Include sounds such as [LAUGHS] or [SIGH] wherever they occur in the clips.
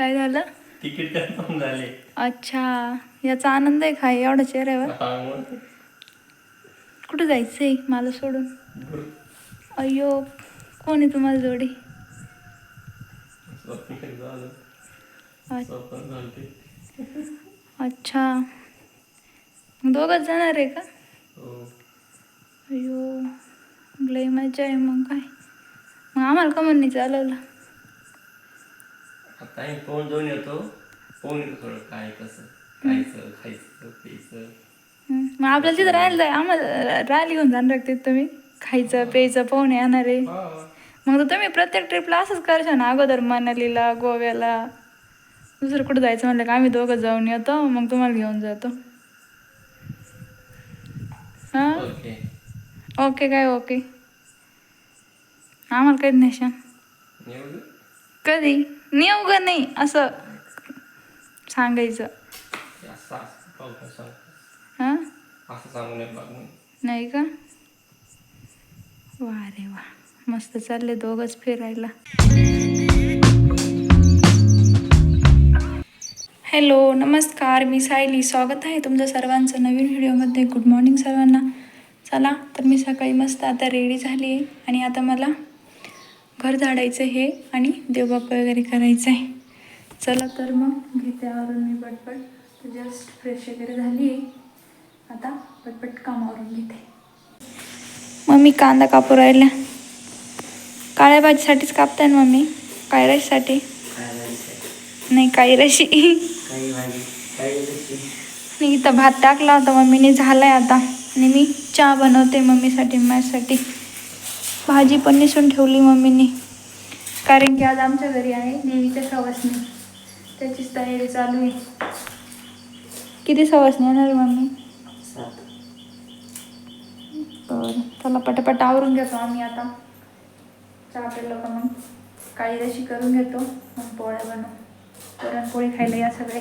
काय झालं? Ticket confirm झाले. अच्छा याचा आनंद आहे काय एवढा चेहऱ्यावर? हा मग. कुठं जायचंय मला सोडून. अय्यो कोण आहे तुम्हाला जोडी? स्वप्न झालं. अ- स्वप्न झालं ते अच्छा. दोघंच जाणार आहे का? हो. अय्यो लय मजा आहे मग काय. मग आम्हाला का म्हणणे चालवलं आता आम्ही पाहून जाऊन येतो? पाहून येतो थोडं? काय कसं? खायचं खायचं प्यायचं. हं. मग आपल्याला तिथं राहायला जाय. आम्हाला राहायला घेऊन जाणार तिथं तुम्ही. खायचं प्यायचं पाहुणे येणार आहे. हा. मग तर तुम्ही प्रत्येक ट्रिपला असंच करशा ना? अगोदर मनालीला गोव्याला. दुसरं कुठं जायचं म्हणलं का? आम्ही दोघं जाऊन येतो. मग तुम्हाला घेऊन जातो. हां? ओके. ओके काय ओके. आम्हाला कधी नेशान एवढं कधी? नेऊ ग नाही असं सांगायचं. हे? हां. नाही का? वा रे वा मस्त चालले दोघंच फिरायला. हॅलो नमस्कार मी सायली. स्वागत आहे तुमचं सर्वांचं नवीन व्हिडिओमध्ये. गुड मॉर्निंग सर्वांना. चला तर मी सकाळी मस्त आता रेडी झाली आहे. आणि आता मला घर झाडायचं हे आणि देवबाप वगैरे करायचं आहे. चला तर मग घेते आवरून मी पटपट. जस्ट फ्रेश वगैरे झाली आहे. आता पटपट कामावरून घेते. मम्मी कांदा कापू राहिल्या. काळ्या भाजीसाठीच कापताय ना मम्मी? काळ्या राशीसाठी नाही काळी राशी. मी इथं भात टाकला होता मम्मीने झालाय आता. आणि मी चहा बनवते मम्मीसाठी माझ्यासाठी. भाजी पण निसून ठेवली मम्मीने. कारण की आज आमच्या घरी आहे देवीच्या सवासणी. त्याचीच तयारी चालू आहे. किती सवासणी येणार आहे मम्मी बरं चला पटापट आवरून घेतो आम्ही आता. चहा पिलो का मग? काळी रशी करून घेतो मग पोळ्या बनवू. पुरणपोळी खायला या सगळे.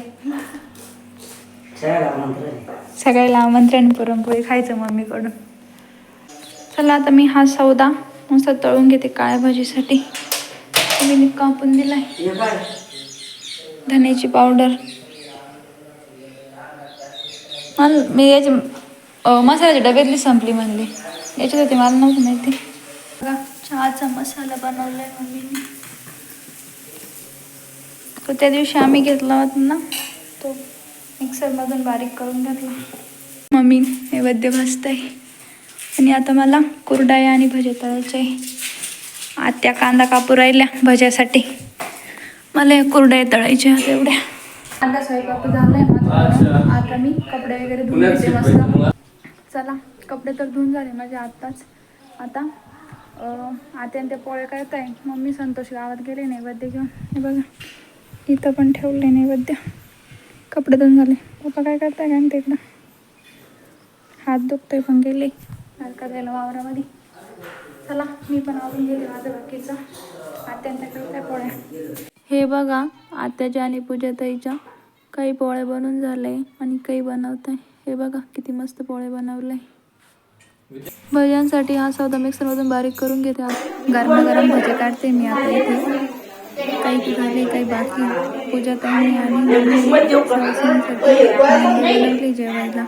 सगळ्याला आमंत्रण पुरणपोळी खायचं मम्मीकडून. चला आता मी हा सौदा मस्त तळून घेते काळ्या भाजीसाठी मी कापून दिलाय. धन्याची पावडर. मला मी याची मसाल्याच्या डब्यातली संपली म्हणली. याच्यात होती मला नव्हतं माहिती. बघा चहाचा मसाला बनवलाय मम्मीने. तो त्या दिवशी आम्ही घेतला होता ना तो मिक्सरमधून बारीक करून घेतला. मम्मी नैवेद्य भाजत आहे आणि आता मला कुरडाया आणि भजे तळायचे आहे. आत्या कांदा कापू राहिल्या भज्यासाठी. मला कुरड्या तळायच्या आहेत एवढ्या. आता स्वयंपाक झालाय आता मी कपडे वगैरे धुवून घेते मस्त. चला कपडे तर धुवून झाले माझे आत्ताच. आता अं, आत्याने ते पोळे करत आहे. मम्मी संतोष गावात गेले नैवेद्य घेऊन. हे बघा इथं पण ठेवले नैवेद्य. कपडे धुवून झाले. पप्पा काय करताय काय म्हणते इकडं हात दुखतोय पण गेले. हलका द्यायला वावरामध्ये. चला मी पण आवरून गेले माझं बाकीचं. आत्यांच्या करताय पोळ्या? हे बघा आत्याच्या आणि पूजाताईच्या काही पोळे बनवून झाले आणि काही बनवत आहे हे बघा किती मस्त पोळे बनवले भज्यांसाठी हा सौदा मिक्सरमधून बारीक करून घेते. गरम गरम भजे काढते मी आता इथे. काही झाले काही बाकी पूजा त्यांनी आणि जेवायला.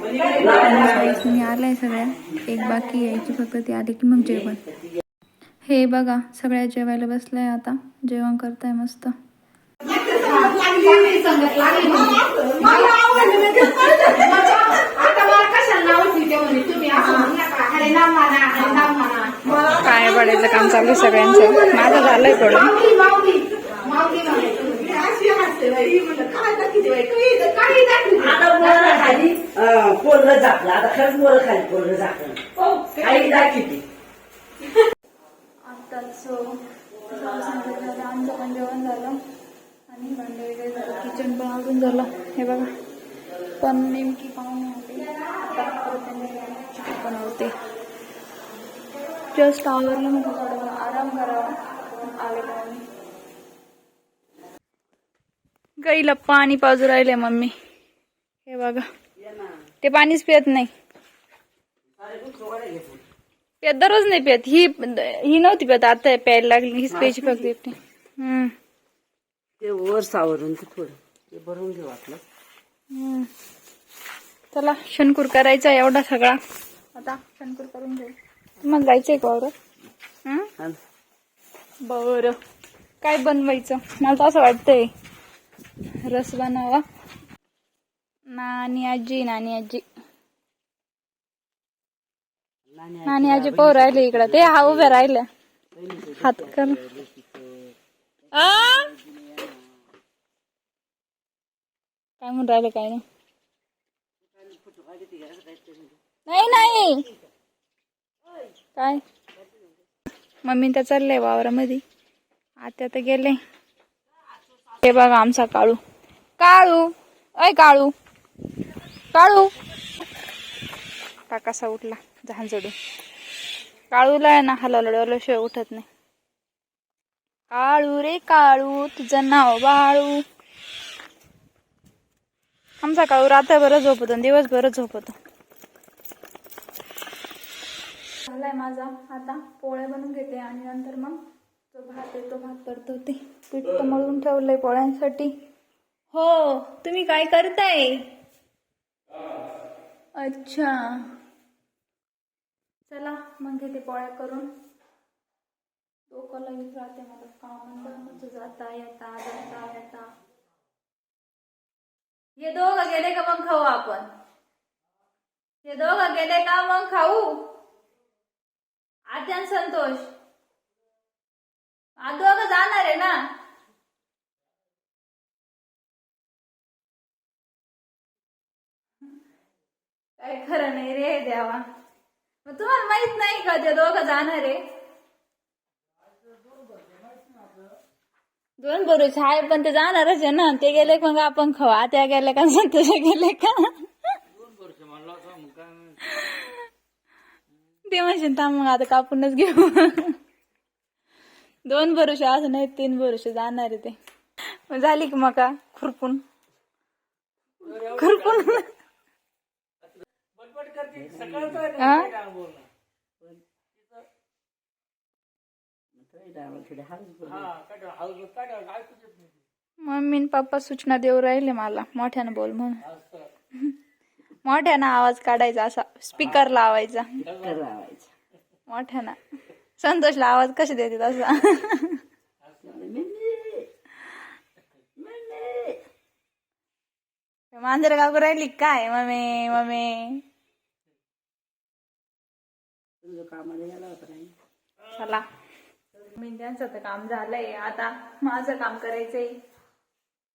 आणि आलाय सगळ्या. एक बाकी यायची फक्त ती आली की मग जेवण. हे बघा सगळ्या जेवायला बसलाय आता. जेवण करताय मस्त. काय पडायचं काम चालू सगळ्यांचं? माझं झालंय पडून पोरलं झाकलं. आता खरंच मोर खाली पोरलं झाकलं. आई दाखवते आत्ताच आमचं पण जेवण झालं. आणि भांडे वगैरे झालं किचन पण आवरून झालं. हे बघा. पण नेमकी पाहुणे बनवते. जस्ट आवरलं म्हणजे थोडं आराम करावा. आले पाहुणे गाईला पाणी पाजू राहिले मम्मी. हे बघा. ते पाणीच पित नाही. पित दररोज नाही पित ही ही नव्हती पित आता प्यायला लागली. हीच प्यायची फक्त एकटी हम्म. ते वर सावरून ते थोडं. ते भरून घेऊ आपलं. हम्म. चला शनकूर करायचा एवढा सगळा. आता शनकूर करून घेऊ. तुम्हाला जायचंय का वावरात? हं? बरं. काय बनवायचं? मला तर असं वाटतंय. रस बनावा. नानी आजी नानी आजी. नाणी नानी आजी पाहू राहिले इकडं. ते हा उभ्या राहिल्या हात कर. काय म्हणून राहिले काय नाही? नाही नाही. काय? मम्मी त्या चाललंय वावरामध्ये. आता तर गेले. हे बघा आमचा काळू. काळू अय काळू. काळू. का कसा उठला झांजडून. काळूला आहे ना हलवलं शिवाय उठत नाही. काळू रे काळू तुझं नाव बाळू. आमचा काळू रात्रभर झोपतो दिवसभर झोपतो. झालाय माझा आता पोळ्या बनवून घेते आणि नंतर मग जो भात आहे तो भात तडतवते पीठ तर मळून ठेवलंय पोळ्यांसाठी. हो तुम्ही काय करताय? अच्छा. चला मग घेते पोळ्या करून. डोकं लगेच राहते मला काम कामाचं जाता येता जाता येता. हे दोघं गेले का मग खाऊ आपण? हे दोघं गेले का मग खाऊ? आत्यान संतोष. आज दोघं जाणार आहे ना? काय खरं नाही रे द्यावा मग तुम्हाला माहीत नाही का ते दोघं जाणार आहे? दोन बरोच आहे पण ते जाणारच आहे ना. ते गेले मग आपण खावा त्या गेले का? [LAUGHS] संतोष गेले का? ते म्हणशील थांब मग आता कापूनच घेऊ. दोन भरोसे असं नाही तीन भरोसे जाणार आहे ते. मग झाली की मका खुरपून. खुरपून. मम्मी आणि पप्पा सूचना देऊ राहिले मला मोठ्यानं बोल म्हणून. मोठ्यानं आवाज काढायचा असा स्पीकर लावायचा लावायचं मोठ्यानं. संतोषला आवाज कसे देते तसा मांजर गाव राहिली काय मम्मी मम्मी? तुझं कामाला गेला होता नाही चला. मेंढ्यांचं तर काम झालंय. आता माझं काम करायचंय.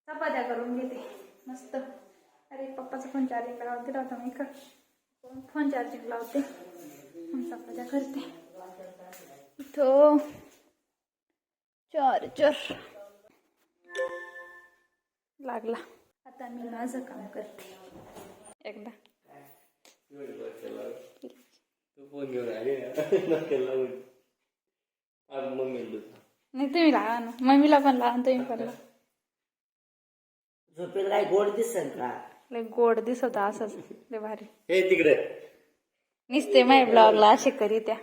चपात्या करून घेते. मस्त. अरे पप्पाचा फोन चार्जिंग लावते लावता मी इकडं. फोन चार्जिंग लावते? मग चपात्या करते. इथं. चार्जर लागला. आता मी माझं काम करते. एकदा. तू फोन घेऊन आली ना. [LAUGHS] नकेल लावून आज मम्मी नाही तुम्ही लावा ना. मम्मीला पण लावा आणि तुम्ही पण लावा. झोपेला काय गोड दिसन का? लय गोड दिसत असंच. लय भारी. हे तिकडे. निसते माझ्या ब्लॉगला असे करी त्या.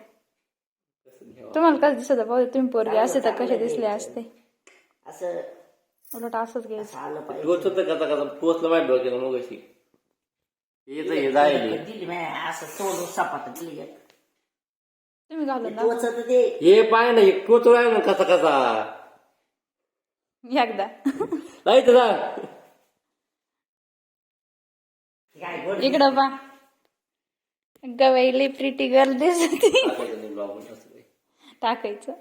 तुम्हाला कसं दिसत पाहू तुम्ही पोरगे असते तर कसे दिसले असते? असं उलट असंच घ्यायचं आलं पाहिजे. टोच होतं कसा कसा पोचलं माहिती डोक्याला मग अशी हे जायले दिली मी असं सोडून सपाट दिली एक. तुम्ही घालून दाखवा. टोचत ते हे पाय ना एक टोच आहे ना कसा कसा. एकदा. लाइट जा. काय गोड Ah, इकडं पा. गवैली प्रिटी गर्ल दिसते टाकायचं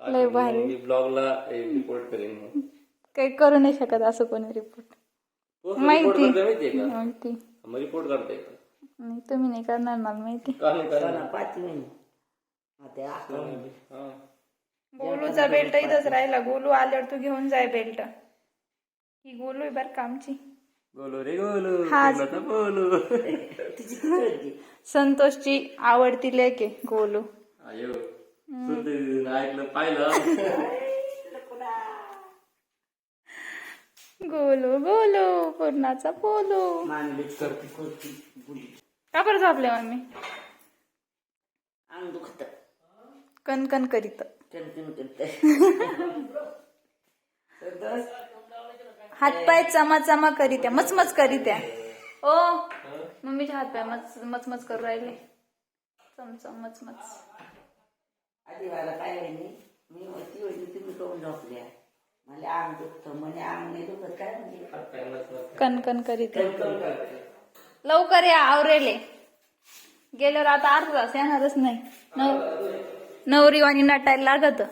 लय भारी. मी ब्लॉगला रिपोर्ट करेन मग. काही करू नाही शकत असं कोणी रिपोर्ट पोस्ट माहिती. करते माहितीये का? माहिती. मग रिपोर्ट करते नाही तुम्ही नाही करणार मला माहिती. करणार? महिने. हा, हा. गोलूचा बेल्ट इथंच राहिला. गोलू आल्यावर तू घेऊन जाय बेल्ट ही गोलू आहे बरं का आमची. बोलो रे बोलो हा. बोलो. तिची संतोषची आवडती लेक आहे गोलू. अयो सुद्ध ऐकलं पाहिलं. [LAUGHS] गोलू गोलू पूर्णाचा पोलू. करते करती का बरं झोपले मम्मी अंग दुखत. कणकण करीत. कणकण करते. हातपाय चमा चमा करीत्या मचमच करीत्या. ओ मम्मीचे हातपाय मच मचमच करू राहिले. चमचम मचमच. आधी मला काय मी ती होती तुम्ही करून झोपल्या. मला अंग दुखतं म्हणे अंग नाही दुखत काय म्हणजे? कणकण करीत्या लवकर या आवरेले. गेल्यावर आता अर्धा तास येणारच नाही. नव नवरीवाणी नटायला लागत.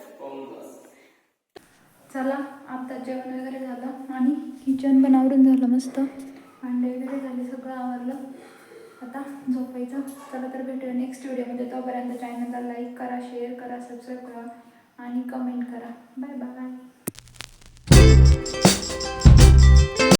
चला आता जेवण वगैरे झालं आणि किचन पण आवरून झालं मस्त. भांडे वगैरे झाले सगळं आवरलं. आता झोपायचं. चला तर भेटूया नेक्स्ट व्हिडिओमध्ये तोपर्यंत चॅनलला लाईक करा शेअर करा सबस्क्राईब करा आणि कमेंट करा. Bye bye Thank you.